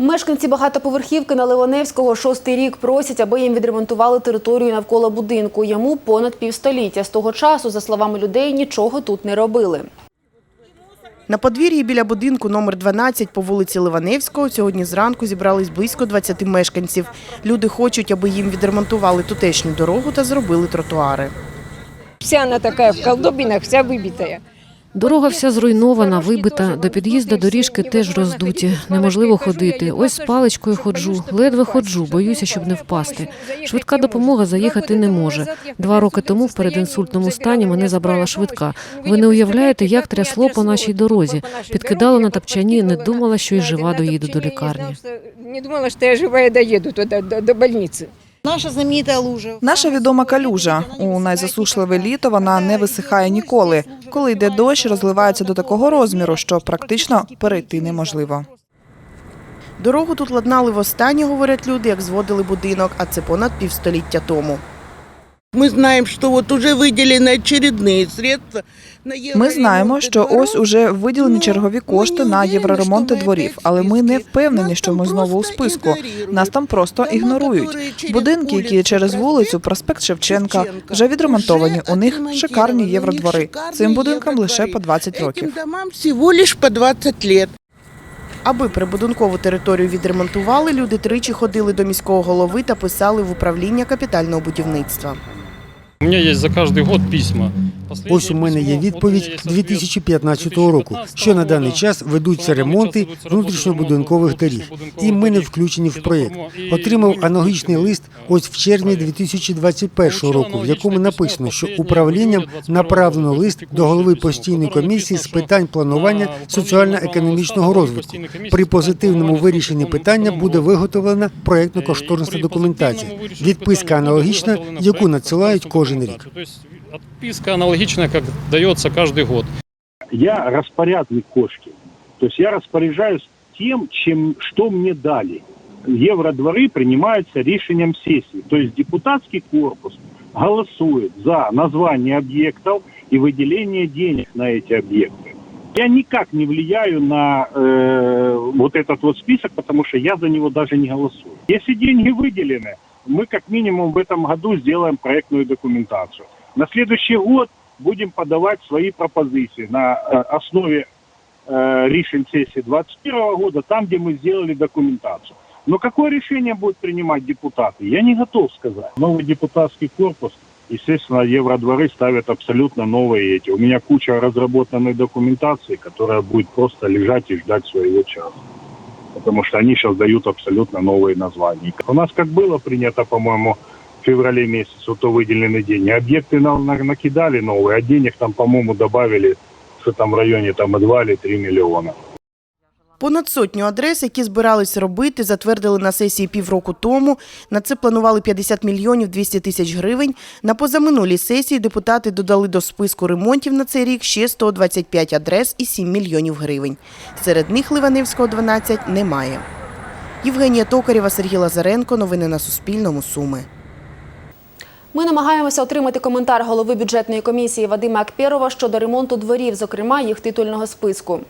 Мешканці багатоповерхівки на Ливаневського шостий рік просять, аби їм відремонтували територію навколо будинку. Йому понад півстоліття. З того часу, за словами людей, нічого тут не робили. На подвір'ї біля будинку номер 12 по вулиці Ливаневського сьогодні зранку зібрались близько 20 мешканців. Люди хочуть, аби їм відремонтували тутешню дорогу та зробили тротуари. Вся она такая в колдобинах, вся выбитая. Дорога вся зруйнована, вибита. До під'їзду доріжки теж роздуті. Неможливо ходити. Ось з паличкою ходжу, ледве ходжу, боюся, щоб не впасти. Швидка допомога заїхати не може. Два роки тому в передінсультному стані мене забрала швидка. Ви не уявляєте, як трясло по нашій дорозі. Підкидало на тапчані, не думала, що й жива доїду до лікарні. Не думала, что я живая доеду туда, до, больницы. Наша знаменита лужа. Наша відома калюжа. У найзасушливе літо вона не висихає ніколи. Коли йде дощ, розливається до такого розміру, що практично перейти неможливо. Дорогу тут ладнали востаннє, говорять люди, як зводили будинок, а це понад півстоліття тому. Мы знаем, что вот уже выделены очередные средства на Ми знаємо, що ось уже виділені Ну, чергові кошти на євроремонти дворів, але ми не впевнені, що ми знову у списку. Нас там просто ігнорують. Будинки, які через вулицю, проспект Шевченка, вже відремонтовані. У них шикарні євродвори. Цим будинкам лише по 20 років. Этим домам всего лишь по 20 лет. Аби прибудинкову територію відремонтували, люди тричі ходили до міського голови та писали в управління капітального будівництва. У меня есть за каждый год письма. Ось у мене є відповідь 2015 року, що на даний час ведуться ремонти внутрішньобудинкових доріг, і ми не включені в проєкт. Отримав аналогічний лист ось в червні 2021 року, в якому написано, що управлінням направлено лист до голови постійної комісії з питань планування соціально-економічного розвитку. При позитивному вирішенні питання буде виготовлена проєктно-кошторисна документація. Відписка аналогічна, яку надсилають кожен рік. Отписка аналогичная, как дается каждый год. я распорядник кошки. То есть я распоряжаюсь тем, чем, что мне дали. Евродворы принимаются решением сессии. То есть депутатский корпус голосует за название объектов и выделение денег на эти объекты. Я никак не влияю на э, вот этот вот список, потому что я за него даже не голосую. Если деньги выделены, мы как минимум в этом году сделаем проектную документацию. На следующий год будем подавать свои пропозиции на э, основе э, сессии 2021 года, там, где мы сделали документацию. Но какое решение будут принимать депутаты, я не готов сказать. Новый депутатский корпус, естественно, евродворы ставят абсолютно новые эти. У меня куча разработанной документации, которая будет просто лежать и ждать своего часа. Потому что они сейчас дают абсолютно новые названия. У нас как было принято, по-моему, в феврале месяце, вот то выделены деньги. Объекты нам на- накидали новые, а денег там, по-моему, добавили, что там в районе там, 2 или 3 миллиона. Понад сотню адрес, які збирались робити, затвердили на сесії півроку тому. На це планували 50 мільйонів 200 тисяч гривень. На позаминулій сесії депутати додали до списку ремонтів на цей рік ще 125 адрес і 7 мільйонів гривень. Серед них Ливаневського 12 немає. Євгенія Токарєва, Сергій Лазаренко. Новини на Суспільному. Суми. Ми намагаємося отримати коментар голови бюджетної комісії Вадима Акпєрова щодо ремонту дворів, зокрема їх титульного списку.